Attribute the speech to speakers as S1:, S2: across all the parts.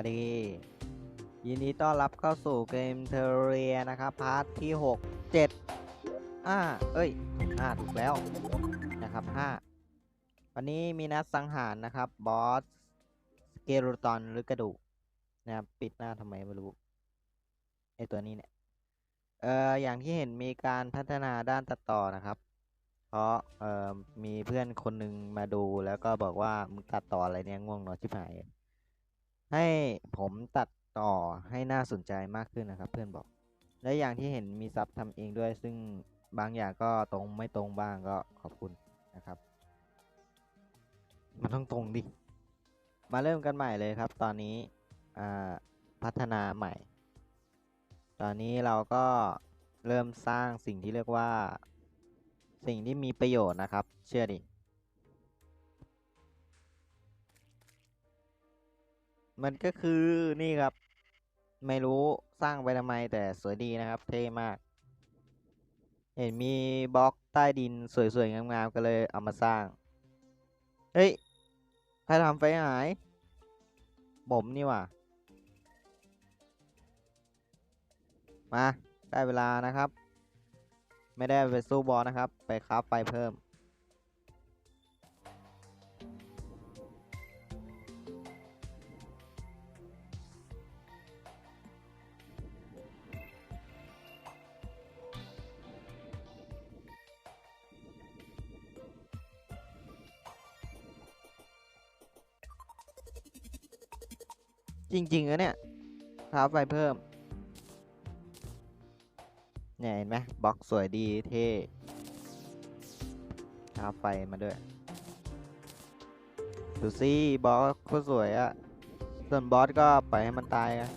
S1: วัสดี ยินดีต้อนรับเข้าสู่เกมเทเรียนะครับ พาร์ทที่ 6 7อ่าเอ้ยอ่าถูกแล้วนะครับ 5 วันนี้มีนัดสังหารนะครับ บอสสเกโรตอนหรือกระดูกนะครับปิดหน้าทำไมไม่รู้ไอตัวนี้เนี่ยเอ่ออย่างที่เห็นมีการพัฒนาด้านตัดต่อนะครับ เพราะเอ่อมีเพื่อนคนหนึ่งมาดูแล้วก็บอกว่ามึงตัดต่ออะไรเนี่ยง่วงนอนชิบหาย ให้ผมตัดต่อให้น่าสนใจมากขึ้นนะครับเพื่อนบอก และอย่างที่เห็นมีซับทำเองด้วย ซึ่งบางอย่างก็ตรงไม่ตรงบ้างก็ขอบคุณนะครับ มันต้องตรงดิ มาเริ่มกันใหม่เลยครับ ตอนนี้พัฒนาใหม่ ตอนนี้เราก็เริ่มสร้างสิ่งที่เรียกว่า สิ่งที่มีประโยชน์นะครับ เชื่อดิ มันก็คือนี่ครับ ไม่รู้สร้างไปทำไมแต่สวยดีนะครับ เท่มาก เห็นมีบล็อกใต้ดินสวยๆ งามๆ ก็เลยเอามาสร้าง เฮ้ย ใครทำไฟหาย ผมนี่หว่ามา ได้เวลานะครับ ไม่ได้ไปสู้บอสนะครับ ไปคราฟไฟเพิ่ม จริงๆอะเนี่ยคราฟไฟเพิ่ม เนี่ยเห็นไหมบล็อกสวยดีเท่คราฟไฟมาด้วย ดูสิบล็อกโคตรสวยอะส่วนบอสก็ปล่อยให้มันตายอะ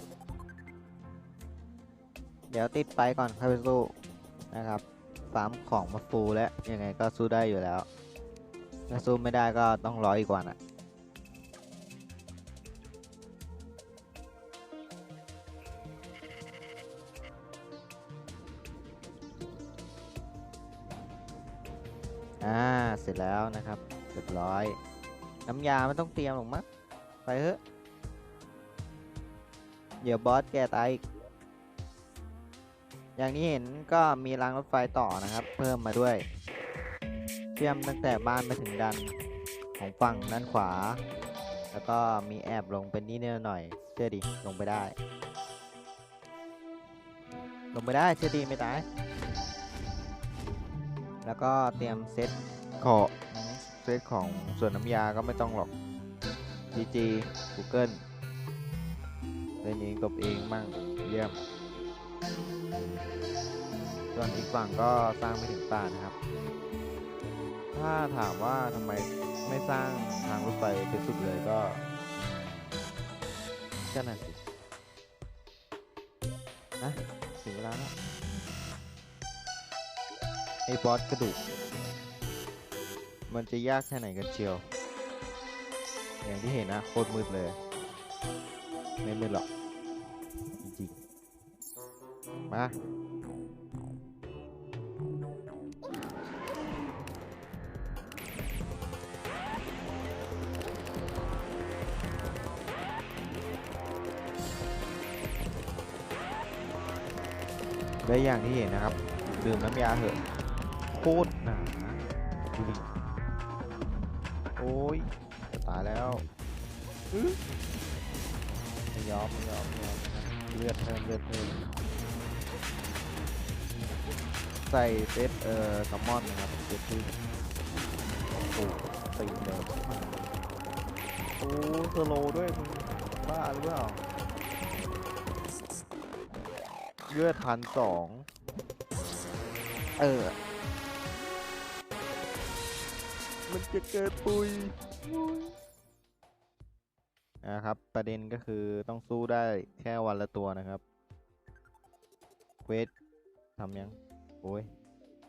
S1: เดี๋ยวติดไปก่อนค่อยไปสู้นะครับฟาร์มของมาฟูแล้วยังไงก็สู้ได้อยู่แล้วถ้าสู้ไม่ได้ก็ต้องรออีกวันอะ อ่า เสร็จแล้วนะครับ เรียบร้อย น้ำยาไม่ต้องเตรียมหรอกมั้ง ไปเถอะ เดี๋ยวบอสแกตายอีก อย่างที่เห็นก็มีรางรถไฟต่อนะครับ เพิ่มมาด้วย เชื่อมตั้งแต่บ้านมาถึงดันของฝั่งด้านขวา แล้วก็มีแอบลงเป็นนิดหน่อย เชื่อดิ ลงไปได้ ลงไปได้ เชื่อดีไม่ตาย แล้วก็เตรียมเซตขอเซตของส่วนน้ำยาก็ไม่ต้องหรอก GG Google เล่นเองตบเองมั่งเยี่ยม ส่วนอีกฝั่งก็สร้างไม่ถึงป่านะครับ ถ้าถามว่าทำไมไม่สร้างทางรถไฟไปสุดเลยก็ก็นั่นสินะถึงเวลาแล้ว ไอ้บอสกระดูก มันจะยากแค่ไหนกันเชียว อย่างที่เห็นนะโคตรมืดเลย ไม่มืดหรอก จริงๆ มาและอย่างที่เห็นนะครับ ดื่มน้ำยาเถอะ โคตรหนาดูดิโอ้ยจะตายแล้วอไม่ยอมไม่ยอมไม่ยอมเลือดเพิ่มเลือดเพิ่มใส่เซตเอ่อซัมมอนนะครับเซตที่โอ้โหตีเลยโอ้สโลด้วยมึงบ้าหรือเปล่าเลือดพันสองเออ มันจะเกิดปุยนะครับ ประเด็นก็คือต้องสู้ได้แค่วันละตัวนะครับ เควสทำยัง โอ้ย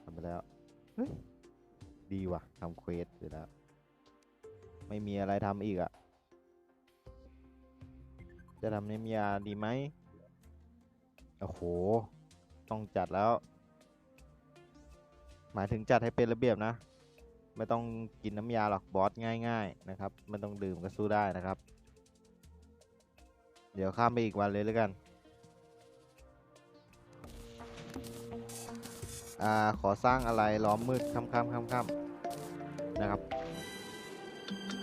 S1: ทำไปแล้ว เฮ้ย ดีว่ะทำเควสเสร็จแล้ว ไม่มีอะไรทำอีกอะ่ะ จะทำน้ำยาดีไหมโอ้โห ต้องจัดแล้ว หมายถึงจัดให้เป็นระเบียบนะ ไม่ต้องกินน้ำยาหรอกบอสง่าย ๆ นะครับไม่ต้องดื่มก็สู้ได้นะครับ เดี๋ยวข้ามไปอีกวันเลยแล้วกัน อ่าขอสร้างอะไรล้อมมืดค่ำๆค่ำๆนะครับ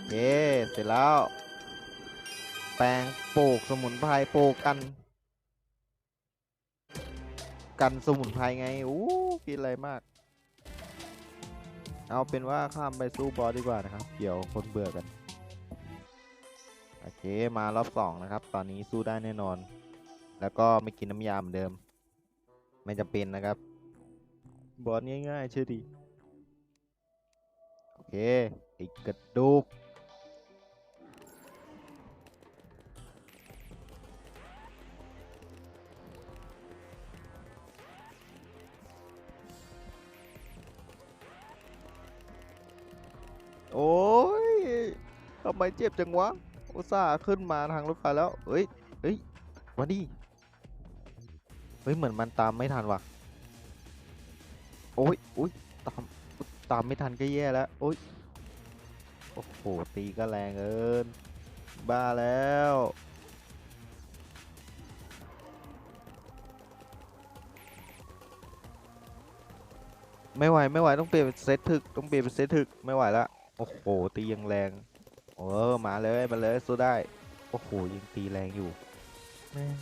S1: เย้เสร็จแล้ว แปลงปลูกสมุนไพรปลูกกัน กันสมุนไพรไงอู้กินอะไรมาก เอาเป็นว่าข้ามไปสู้บอสดีกว่านะครับ เดี๋ยวคนเบื่อกัน โอเคมารอบสองนะครับ ตอนนี้สู้ได้แน่นอน แล้วก็ไม่กินน้ำยาเหมือนเดิม ไม่จำเป็นนะครับ บอสง่ายๆเชื่อดี โอเคอีกกระดูกำไมเจ็บจังวะอุตส่าห์ขึ้นมาทางรถไฟแล้วเอ้ยเอ้ยวันดีเฮ้ย เหมือนมันตามไม่ทันว่ะ โอ้ยอุ้ยตาม ตามไม่ทันก็แย่แล้ว โอ้ย โอ้โห ตีก็แรงเกิน บ้าแล้ว ไม่ไหว ไม่ไหว ต้องเปลี่ยนเป็นเซตถึก ต้องเปลี่ยนเป็นเซตถึก ไม่ไหวละ โอ้โห ตียังแรง เออมาเลยมาเลยสู้ได้โอ้โหยังตีแรงอยู่แม่ง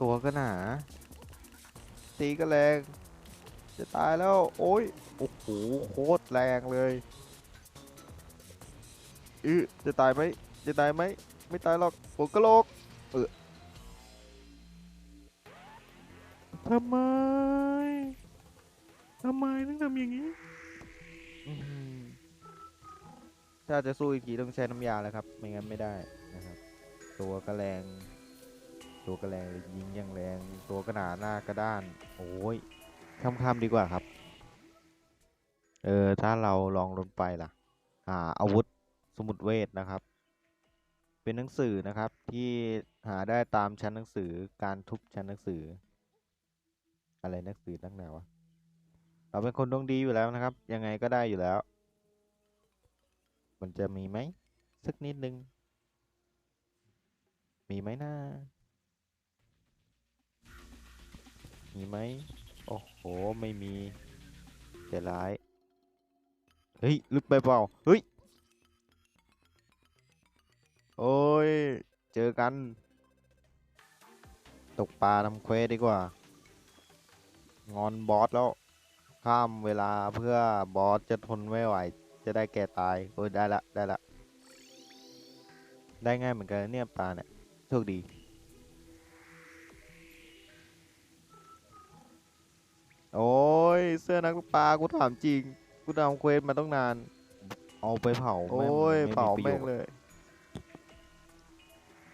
S1: ตัวก็หนา ตีก็แรง จะตายแล้ว โอ้ยโอ้โหโคตรแรงเลยอือจะตายไหมจะตายไหมไม่ตายหรอกหัวกะโหลกเออทำไมทำไมต้องทำอย่างนี้อื้อหือ ถ้าจะสู้อีกทีต้องใช้น้ำยาแล้วครับ ไม่งั้นไม่ได้นะครับ ตัวก็แรง ตัวก็แรงเลยยิงอย่างแรง ตัวก็หนาหน้ากระด้าน โอ้ยค่ำๆดีกว่าครับ เออ ถ้าเราลองลงไปล่ะ หาอาวุธสมุดเวทนะครับ เป็นหนังสือนะครับที่หาได้ตามชั้นหนังสือการทุบชั้นหนังสือ อะไรหนังสือตั้งไหนวะเราเป็นคนดวงดีอยู่แล้วนะครับ ยังไงก็ได้อยู่แล้ว มันจะมีไหมสักนิดนึง มีไหมนะมีไหมโอ้โห ไม่มีเสียร้าย เฮ้ย ลึกไปเปล่า เฮ้ย โอ้ย เจอกัน ตกปลาทำเควสดีกว่า งอนบอสแล้ว ข้ามเวลาเพื่อบอสจะทนไม่ไหว จะได้แก่ตาย โอ้ยได้ละ ได้ละ ได้ง่ายเหมือนกันนะเนี่ยปลาเนี่ย โชคดี โอ้ย เสื้อนักปลา กูถามจริง กูทำเควสมาต้องนาน เอาไปเผา
S2: โอ้
S1: แม่ง
S2: ย
S1: ไม่มี
S2: เผา
S1: ประโย
S2: แม่
S1: ช
S2: ง
S1: น์
S2: เลย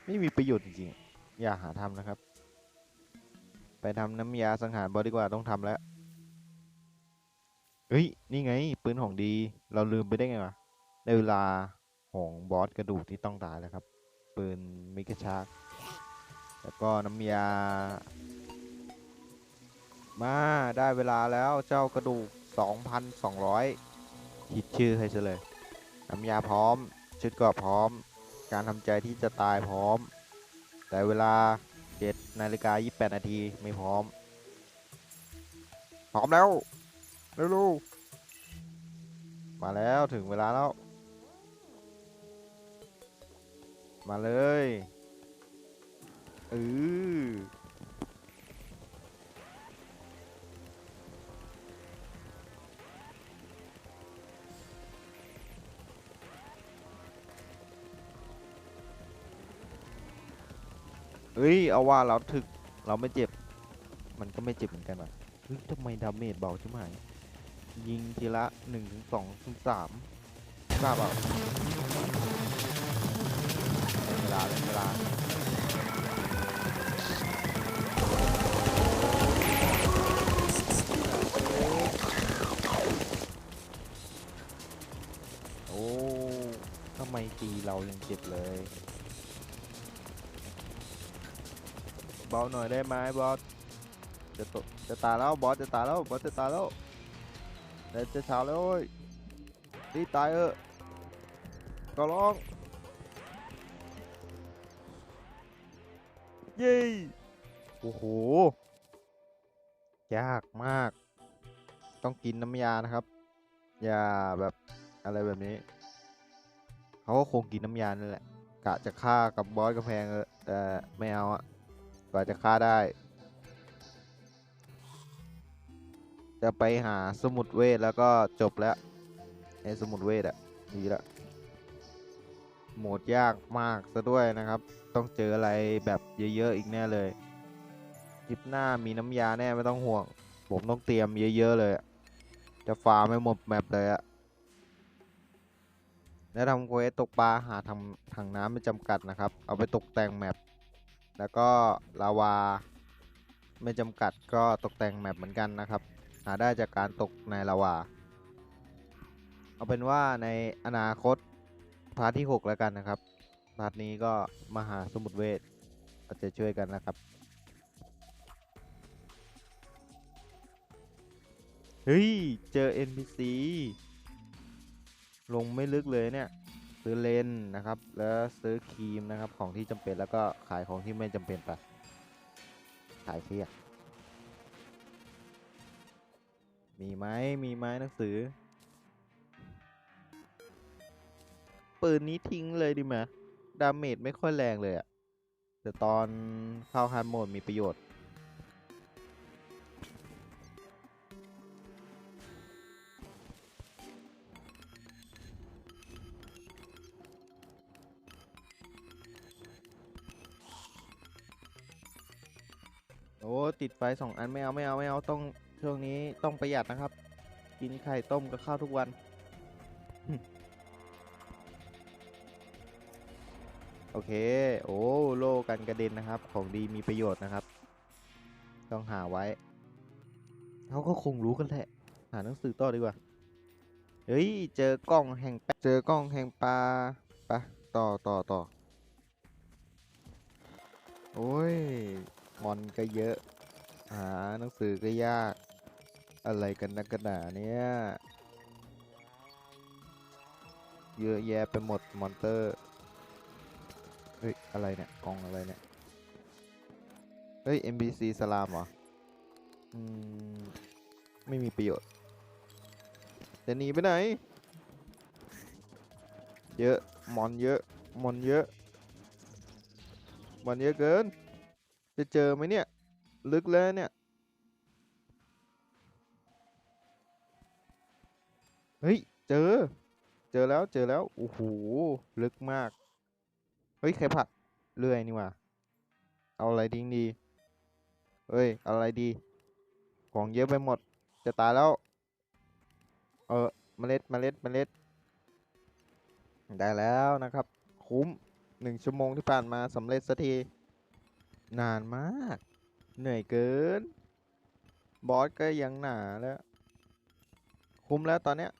S1: ไม่มีประโยชน์จริงๆ อย่าหาทำนะครับ ไปทำน้ำยาสังหารบอสดีกว่าต้องทำแล้ว เฮ้ย นี่ไง ปืนของดี เราลืมไปได้ไงวะในเวลาของบอสกระดูกที่ต้องตายแล้วครับ ปืนมิกชาร์กแล้วก็น้ำยา มาได้เวลาแล้วเจ้ากระดูก 2,200คิดชื่อให้ซะเลย น้ำยาพร้อม ชุดเกราะพร้อม การทำใจที่จะตายพร้อม แต่เวลา7นาฬิกา28นาทีไม่พร้อม พร้อมแล้ว เร็วๆมาแล้วถึงเวลาแล้ว มาเลยเออเอ้ย เอาว่าเราถึก เราไม่เจ็บ มันก็ไม่เจ็บเหมือนกันว่ะเฮ้ยทำไมดาเมจเบาใช่ไหม ยิงทีละหนึ่งถึงสองถึงสามทราบเปล่าเวลาเลยเวลาโอ้ทำไมตีเรายังเจ็บเลย เบาหน่อยได้ไหมบอสจะตกจะตายแล้วบอสจะตายแล้วบอสจะตายแล้ว เดี๋ยวจะเช้าแล้วเว้ยรีบตายเออก็ร้องเย้โอ้โห ยากมาก ต้องกินน้ำยานะครับ ยาแบบอะไรแบบนี้ เขาก็คงกินน้ำยานั่นแหละ กะจะฆ่ากับบอสกระแพงเออแต่ไม่เอาอะกว่าจะฆ่าได้ จะไปหาสมุดเวทแล้วก็จบแล้วไอ้สมุดเวทอะดีละโหมดยากมากซะด้วยนะครับ ต้องเจออะไรแบบเยอะๆอีกแน่เลยคลิปหน้ามีน้ำยาแน่ไม่ต้องห่วง ผมต้องเตรียมเยอะๆเลย จะฟาร์มไม่หมดแมปเลยอะแล้วทำเควสตกปลาหาทำถังน้ำไม่จำกัดนะครับ เอาไปตกแต่งแมปแล้วก็ลาวาไม่จำกัดก็ตกแต่งแมปเหมือนกันนะครับ หาได้จากการตกในลาวา เอาเป็นว่าในอนาคตพาร์ทที่ 6 แล้วกันนะครับ พาร์ทนี้ก็มาหาสมุดเวทก็จะช่วยกันนะครับ เฮ้ย เจอ NPC ลงไม่ลึกเลยเนี่ย ซื้อเลนนะครับ แล้วซื้อครีมนะครับของที่จำเป็นแล้วก็ขายของที่ไม่จำเป็นไปขายเสีย มีไหมมีไหมหนังสือ ปืนนี้ทิ้งเลยดีไหมดาเมจไม่ค่อยแรงเลยอะแต่ตอนเข้าฮาร์ดโหมดมีประโยชน์ โอ้ ติดไฟสองอันไม่เอา ไม่เอา ไม่เอา ต้อง ช่วงนี้ต้องประหยัดนะครับ กินไข่ต้มกับข้าวทุกวัน โอเค โอ้โลกันกระเด็นนะครับ ของดีมีประโยชน์นะครับ ต้องหาไว้ เขาก็คงรู้กันแหละ หาหนังสือต่อดีกว่า เฮ้ย เจอกล้องแห่งปลาเจอกล้องแห่งปลาไปะต่อต่อต่อโอ้ย มอนก็เยอะ หาหนังสือก็ยาก อะไรกันนักกันหนาเนี่ยเยอะแยะไปหมดมอนเตอร์เฮ้ยอะไรเนี่ยกองอะไรเนี่ยเฮ้ย MBC สลามเหรออืมไม่มีประโยชน์จะหนีไปไหน เยอะมอนเยอะมอนเยอะมอนเยอะเกิน จะเจอไหมเนี่ย ลึกแล้วเนี่ย ฮ้ย เจอ เจอแล้วเจอแล้ว โอ้โห ลึกมาก เฮ้ย ใครผักเลื่อยนี่ว่าเอาอะไรทิ้งดีเฮ้ย อะไรดี ของเยอะไปหมด จะตายแล้ว เออเมล็ดเมล็ดเมล็ด ได้แล้วนะครับ คุ้มหนึ่งชั่วโมงที่ผ่านมาสำเร็จสักที นานมาก เหนื่อยเกิน บอสก็ยังหนาแล้ว คุ้มแล้วตอนเนี้ย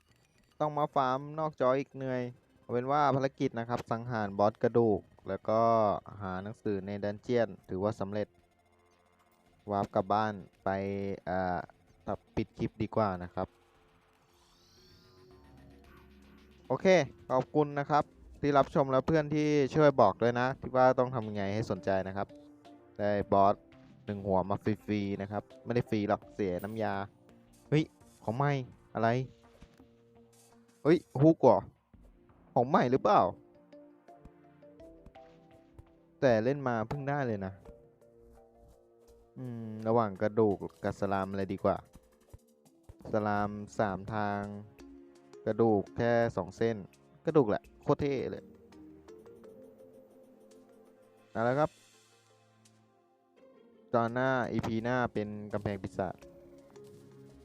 S1: ต้องมาฟาร์มนอกจออีกเหนื่อยเอาเป็นว่าภารกิจนะครับ สังหารบอสกระดูก แล้วก็หาหนังสือในดันเจียน ถือว่าสำเร็จ วาร์ปกลับบ้านไปอ่าตัดปิดคลิปดีกว่านะครับ โอเค ขอบคุณนะครับ ที่รับชมแล้วเพื่อนที่ช่วยบอกด้วยนะ ที่ว่าต้องทำยังไงให้สนใจนะครับ ได้บอสหนึ่งหัวมาฟรีๆนะครับ ไม่ได้ฟรีหรอกเสียน้ำยา เฮ้ย ของใหม่อะไร ฮ้ยฮุกเหรอของใหม่หรือเปล่า แต่เล่นมาเพิ่งได้เลยนะ อืม ระหว่างกระดูกกับสลามอะไรดีกว่า สลามสามทาง กระดูกแค่สองเส้น กระดูกแหละ โคตรเท่เลยเอาละครับ ตอนหน้า EP หน้าเป็นกำแพงปีศาจ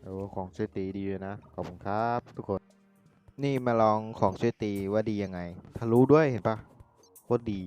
S1: โอ้ของช่วยตีดีเลยนะ ขอบคุณครับทุกคน นี่มาลองของช่วยตีว่าดียังไงทะลุด้วยเห็นปะโคตรดี